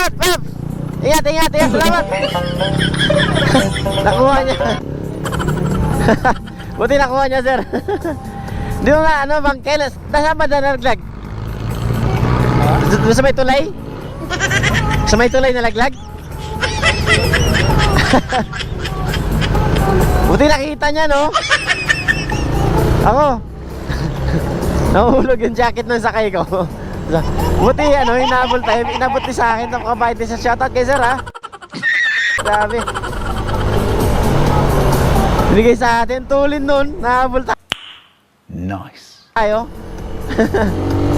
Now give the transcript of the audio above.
salamat, Pep! Ingat, ingat, ingat, salamat! nakuha niya. Buti nakuha niya, sir. Di mo nga, ano, bang, kailan, nasa ba na nalaglag? Doon sa may tulay? Sa may tulay nalaglag? Buti nakita niya, no? Ako. Nahulog yung jacket ng sakay ko. Buti, ano, inabol tayo. Inabot din sa akin. Napakabait din sa shoutout kay sir, ha? Grabe. Binigay sa atin, tulin nun. Nahabol tayo. Nice. Tayo.